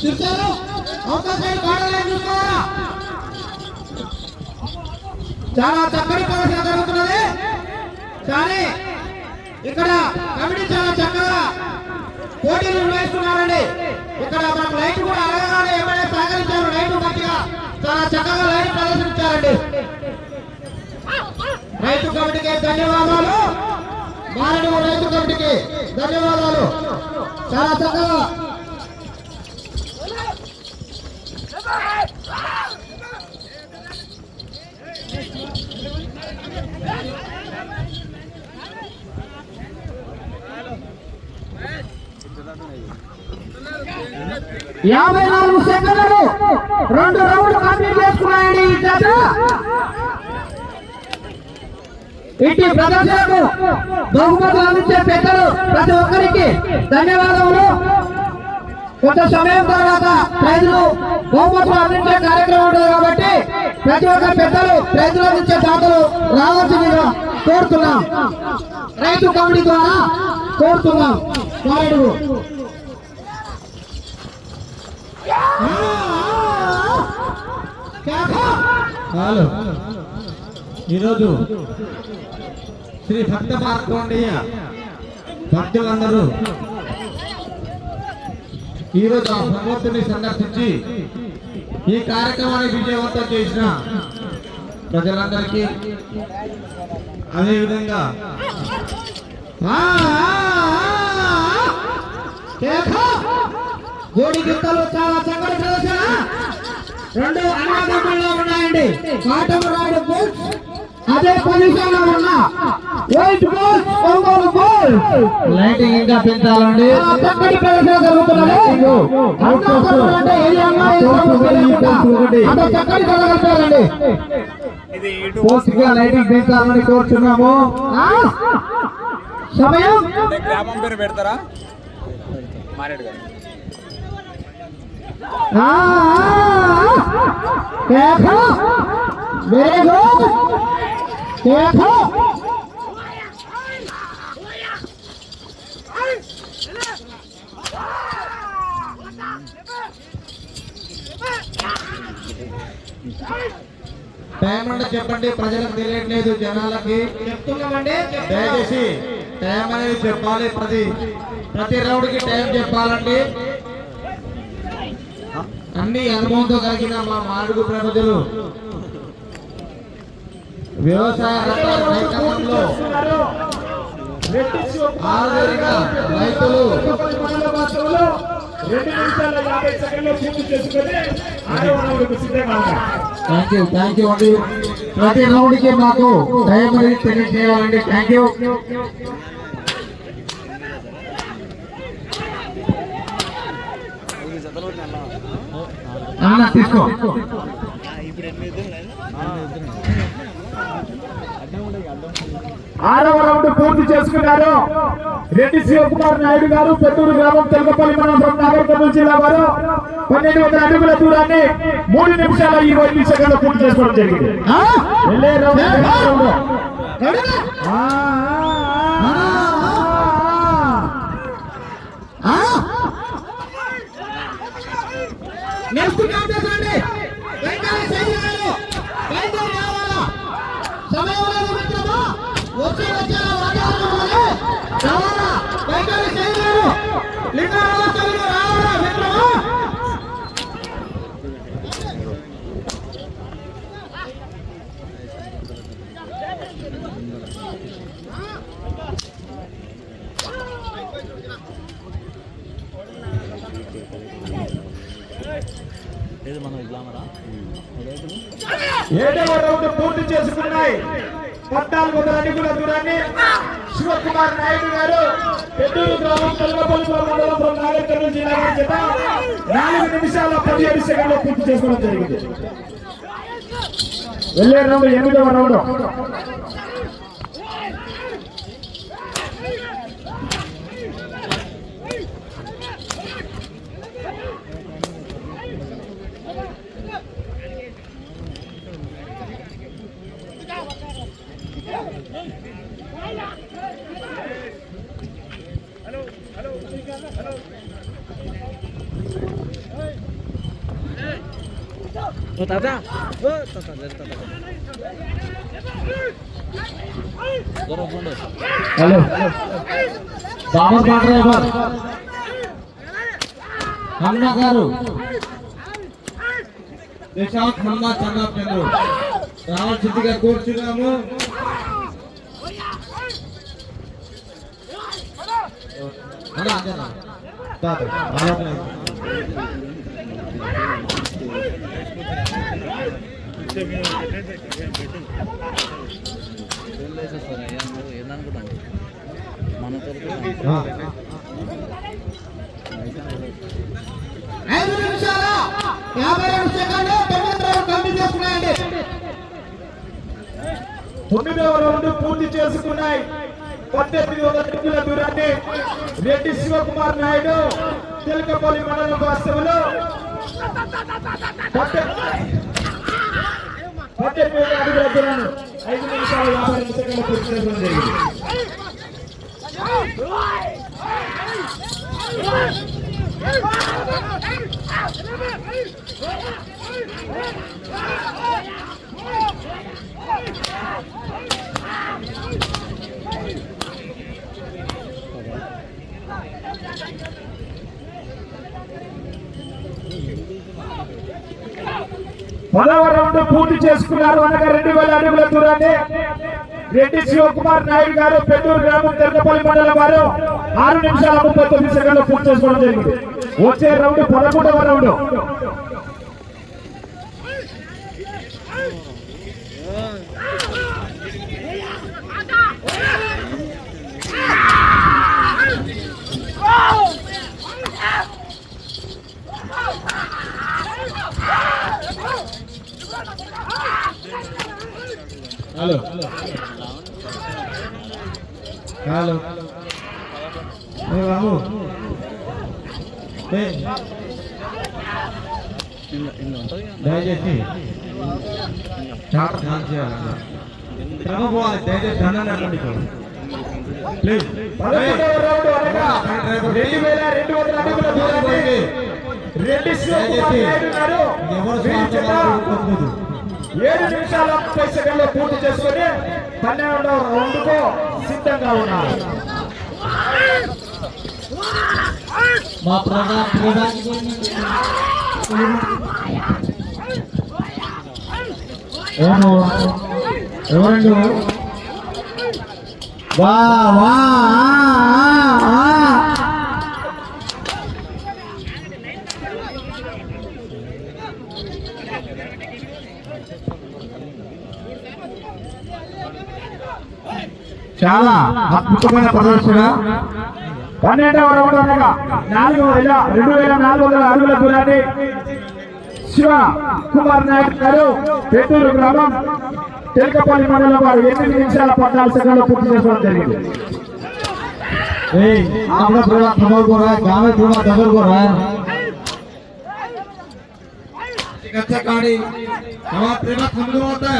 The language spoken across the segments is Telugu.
చూస్తారు అవకాశం గాడలైన్ చూసుకోవాలా చాలా చక్కటి ప్రదర్శన జరుగుతున్నది కానీ ఇక్కడ కమిటీ చాలా చక్కగా పోటీలు నిర్వహిస్తున్నారండి. ఇక్కడ మనకు లైట్ కూడా అడగగానే ఏమైనా సహకరించారు. లైట్ మంచిగా చాలా చక్కగా లైన్ ప్రదర్శించారండి. రైతు కమిటీకి ధన్యవాదాలు. మారడు రైతు కమిటీకి ధన్యవాదాలు. చాలా చక్కగా. యాభై నాలుగు సెకండ్లు. రెండు రౌండ్లు కంప్లీట్ చేసుకున్నాయండి ఈ జత. ఇట్టి ప్రదర్శనకు బహుమతులు అందించే పెద్దలు ప్రతి ఒక్కరికి ధన్యవాదములు. కొంత సమయం తర్వాత ప్రైజులు బహుమతులు అందించే కార్యక్రమం ఉంటుంది కాబట్టి ప్రతి ఒక్క పెద్దలు ప్రైజులు అందించే దాతలు రావాల్సిందిగా కోరుతున్నాం. రైతు కమిటీ ద్వారా కోరుతున్నాం. వారు హలో ఈరోజు శ్రీ భక్త మార్కండేయ భక్తులందరూ ఈరోజు ఆ భగవంతుని సందర్శించి ఈ కార్యక్రమాన్ని విజయవంతం చేసిన ప్రజలందరికీ అదేవిధంగా గోడి గిత్తలు చాలా చక్కటి ప్రదర్శన రెండు అన్నదమ్ముల్లో ఉన్నాయండి. కాటం రాయుడు బుల్స్ అదే పొజిషన్లో ఉన్న. White bulls Ongole bulls lighting ఇంకా పెంచాలండి. చాలా చక్కటి ప్రదర్శన జరుగుతున్నది. అన్నదమ్ములు అంటే ఏది అన్నా అంత చక్కటి కలగలుగుతారండి పూర్తిగా లైటింగ్ పెంచాలని కోరుచున్నాము. ఆ? సమయం? గ్రామం పేరు పెడతారా? మారేడు గారు. देखो देखो देखो టైం అంటే చెప్పండి ప్రజలకు తెలియట్లేదు జనాలకి చెప్తున్నామండి దయచేసి టైం అనేది చెప్పాలి ప్రతి ప్రతి రౌండ్ కి టైం చెప్పాలండి అన్ని అనుభవంతో కలిగిన మా మాడుగు ప్రజలు. వ్యవసాయ రైతులు థ్యాంక్ యూ థ్యాంక్ యూ అండి ప్రతి మాకు టైం అనేది తెలియజేయాలండి. థ్యాంక్ యూ అన్న తీసుకో. ఆరవ రౌండ్ పూర్తి చేసుకున్నారు. రెడ్డి శివకుమార్ నాయుడు గారు పెద్దూరు గ్రామం తెలకపల్లి మండలం నాగర్ కర్నూలు జిల్లా వారు. పన్నెండు వందల అడుగుల దూరాన్ని మూడు నిమిషాల ఇరవై నిమిషాల్లో పూర్తి చేసుకోవడం జరిగింది వెళ్ళే రౌండ్ వెళ్ళే రౌండ్. ఆ, ఆ, ఆ, ఆ. నెక్స్ట్ కాంటెస్ట్ అండి వెంకయ్య సైని గారు బయలుదేరి రావాలా సమయం లేదు మిత్రమా వచ్చి వచ్చే వాతావరణంలోనే రావాలా వెంకయ్య సైని గారు లింగారావు తెలుగు రావాలా మిత్రమా ఏడవ రౌండ్ పూర్తి చేసుకున్నాయి. పద్నాలుగు వందల అడుగుల దూరాన్ని శివకుమార్ నాయుడు గారు పెద్దూరు గ్రామం తెల్లపల్లి మండలం నాగర్ జిల్లా చేత నాలుగు నిమిషాల పదిహేడు సెకండ్లు పూర్తి చేసుకోవడం జరిగింది. వెళ్ళే రౌండ్ ఎనిమిదవ రౌండ్. హలో బాబర్ బాట డ్రైవర్ హన్నా గారు నిషాద్ హన్నా చంద్ర చంద్రు రావాల్సిందిగా కూర్చున్నాము అలా అదేనా కాదు ఐదు నిమిషాల యాభై రెండు సెకండ్లు తొమ్మిది రౌండ్ కంప్లీట్ చేసుకున్నాయండి తొమ్మిదవ రౌండ్ పూర్తి చేసుకున్నాయి. పద్దెనిమిది వందల అడుగుల దూరాన్ని రెడ్డి శివకుమార్ నాయుడు చిలకపల్లి మండలం వాస్తవంలో పద్దెనిమిది వందల అడుగుల దూరాన్ని ఐదు నిమిషాల యాభై రెండు సెకండ్లు పూర్తి చేసుకోవడం జరిగింది పదవ రౌండ్ పూర్తి చేసుకున్నారు. అనగా రెండు వేల అడుగుల దూరాన్ని రెడ్డి శివకుమార్ నాయుడు గారు పెద్దూరు గ్రామం తెరకపల్లి మండలం వారు ఆరు నిమిషాల ముప్పై తొమ్మిది సెకండ్లు పూర్తి చేసుకోవడం జరిగింది. వచ్చే రౌండ్ పదకొండవ రౌండ్ హలో హలో ఏ బాబు ఏ దయచేసి చాలా ధ్యానం చేయాలి శ్రమ పోవాలి దయచేసి ధనాన్ని అడగండి ప్లీజ్ పదకొండవ రౌండ్ అనగా రెండు వేల రెండు వందల అడుగుల దూరాన్ని రెడ్డి శివకుమార్ నాయుడు గారు ఎవరు వీరి స్వార్థం చేత కోరుకోవద్దు. ఏడు నిమిషాల ముప్పై సెకండ్లు పూర్తి చేసుకుని పన్నెండవ రౌండ్ సిద్ధంగా ఉన్నారు మా ప్రధా ప్రధాని ఎవరు? ఎవరండి? వా వా చాలా అద్భుతమైన ప్రదర్శన. పన్నెండవ రౌండ్ నాలుగు వేల రెండు వేల నాలుగు వందల అడుగుల దూరాన్ని శివ కుమార్ నాయక్ గారు పెట్టూరు గ్రామం టెంకపల్లి మండలం వారు ఎనిమిది నిమిషాల పద్నాలుగు సెకండ్లు పూర్తి చేసుకోవడం జరిగింది আমরা পুরো খবর করা গ্রামে পুরো খবর করা ঠিক আছে গাড়ি। আমার প্রেমা থামলো ওটা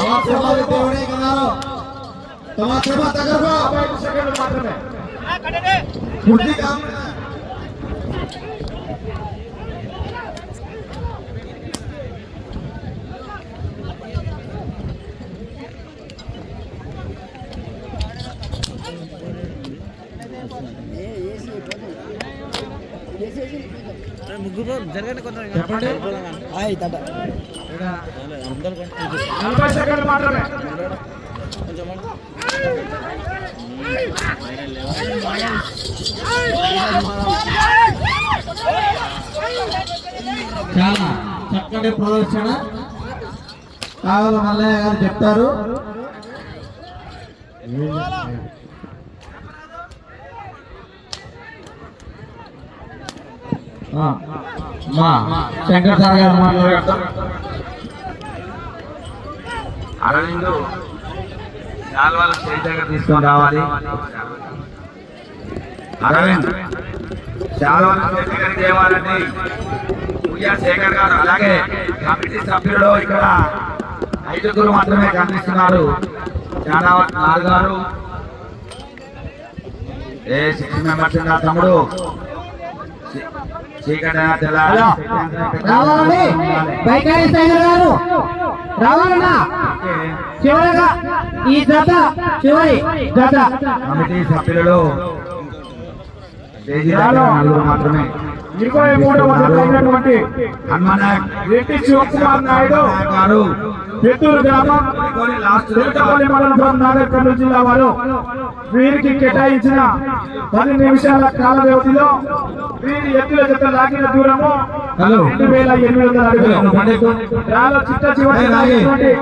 আমার সেবা দিতে ওরে কেন তোমার সেবা তাকরবা 5 সেকেন্ডের মাধ্যমে হ্যাঁ কাটে দে तगर को యాభై ఐదు సెకండ్లు మాత్రమే कुर्सी काम ముగ్గురు జరగండి కొంచెం చెప్పండి నలభై సెకండ్లు మాత్రమే చాలా చక్కటి ప్రదర్శన. కావాలి మల్లయ్య గారు చెప్తారు. మా శంకర్ సార్ గారు మాట్లాడతారు. అరవిందు స్టేజ్ దగ్గర తీసుకొని రావాలి. అరవింద్ స్టేజ్ దగ్గర తేవాలని ఉయ్యా శేఖర్ గారు అలాగే కమిటీ సభ్యులు ఇక్కడ ఐదుగురు మాత్రమే కనిపిస్తున్నారు. చాలా నాలుగు గారు ఏ సిక్స్ మెంబర్స్ ఉన్నారు తమ్ముడు? చీకట తెల్లారి రావాలన్నా. చివరిగా ఈ జత చివరి జత. కమిటీ సభ్యులలో మాత్రమే. ఇరవై మూడవ రెడ్డి శివకుమార్ నాయుడు గారు. పెద్దూరు గ్రామం మండలం నాగర్ కర్నూలు జిల్లా వారు. వీరికి కేటాయించిన పది నిమిషాల కాల వ్యవధిలో వీరి ఎత్తుల జత లాగిన దూరము. రెండు వేల ఎనిమిది వందల అడుగులు. చిట్ట చివరి